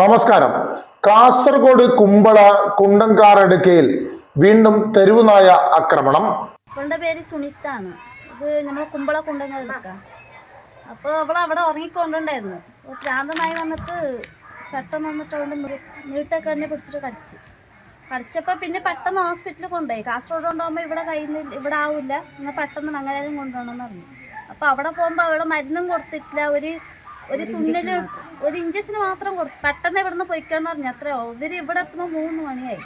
നമസ്കാരം. കാസർഗോഡ് കുമ്പള കുണ്ടങ്കാറടുക്കയിൽ വീണ്ടും തെരുവുനായ ആക്രമണം. അവളുടെ പേര് സുനിത്താണ്. ഇത് നമ്മൾ കുമ്പള അപ്പൊ അപ്പോൾ അവൾ അവിടെ ഉറങ്ങിക്കൊണ്ടുണ്ടായിരുന്നു. ഭ്രാന്തമായി വന്നിട്ട് പെട്ടെന്ന് വന്നിട്ട് അവളുടെ നീട്ടൊക്കെ തന്നെ പിടിച്ചിട്ട് കടിച്ച്. കടിച്ചപ്പോൾ പിന്നെ പെട്ടെന്ന് ഹോസ്പിറ്റലിൽ കൊണ്ടുപോയി കാസർഗോഡ് കൊണ്ടുപോകുമ്പോൾ ഇവിടെ കഴിയുന്നില്ല ഇവിടെ ആവില്ല. എന്നാൽ പെട്ടെന്ന് മംഗലാപുരം കൊണ്ടുപോകണമെന്ന് പറഞ്ഞു. അപ്പോൾ അവിടെ പോകുമ്പോൾ അവളെ മരുന്നും കൊടുത്തിട്ടില്ല. ഒരു ഒരു തുന്നൽ ഒരു ഇഞ്ചസിന് മാത്രം കൊടുത്തു പെട്ടെന്ന് ഇവിടുന്ന് പൊയ്ക്കാന്ന് പറഞ്ഞു അത്രയോ ഇവർ ഇവിടെ എത്തുമ്പോൾ മൂന്ന് മണിയായി.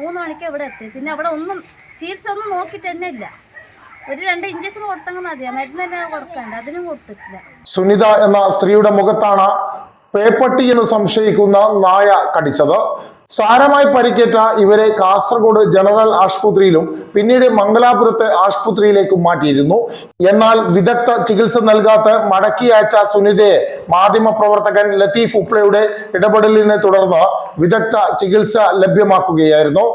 മൂന്ന് മണിക്ക് ഇവിടെ എത്തി. പിന്നെ അവിടെ ഒന്നും ചികിത്സ ഒന്നും നോക്കിയിട്ട് തന്നെ ഇല്ല. ഒരു രണ്ട് ഇഞ്ചസിന് കൊടുത്തങ്ങ് മതിയാ. മരുന്ന് തന്നെ കൊടുക്കണ്ട. അതിനും കൊടുത്തിട്ടില്ല. സുനിത എന്ന സ്ത്രീയുടെ മുഖത്താണ് പേപ്പട്ടി എന്ന് സംശയിക്കുന്ന നായ കടിച്ചത്. സാരമായി പരിക്കേറ്റ ഇവരെ കാസർഗോഡ് ജനറൽ ആശുപത്രിയിലും പിന്നീട് മംഗലാപുരത്തെ ആശുപത്രിയിലേക്കും മാറ്റിയിരുന്നു. എന്നാൽ വിദഗ്ധ ചികിത്സ നൽകാത്ത മടക്കി അയച്ച സുനിതയെ മാധ്യമ പ്രവർത്തകൻ ലത്തീഫ് ഉപ്ലയുടെ ഇടപെടലിനെ തുടർന്ന് വിദഗ്ധ ചികിത്സ ലഭ്യമാക്കുകയായിരുന്നു.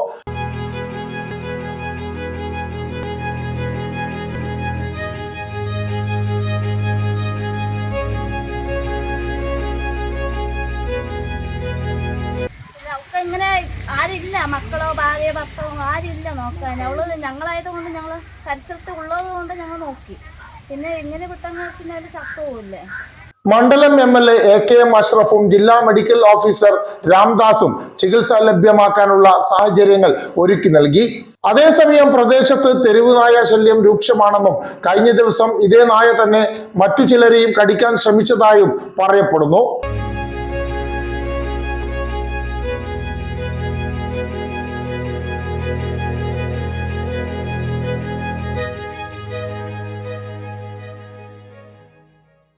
ഇങ്ങനെ ആരില്ല മക്കളോ ഭാര്യയോ ഭർത്താവോ ആരില്ല നോക്കാൻ അവൾ ഞങ്ങളായതുകൊണ്ട് ഞങ്ങൾ പരിസരത്ത് ഉള്ളത് കൊണ്ട് ഞങ്ങൾ നോക്കി. പിന്നെ ഇങ്ങനെ കിട്ടാൻ പിന്നെ അവർ ചത്തുപോകില്ലേ മണ്ഡലം M L A A K M അഷ്റഫും ജില്ലാ മെഡിക്കൽ ഓഫീസർ രാംദാസും ചികിത്സ ലഭ്യമാക്കാനുള്ള സാഹചര്യങ്ങൾ ഒരുക്കി നൽകി. അതേസമയം പ്രദേശത്ത് തെരുവ് നായ ശല്യം രൂക്ഷമാണെന്നും കഴിഞ്ഞ ദിവസം ഇതേ നായ തന്നെ മറ്റു ചിലരെയും കടിക്കാൻ ശ്രമിച്ചതായും പറയപ്പെടുന്നു.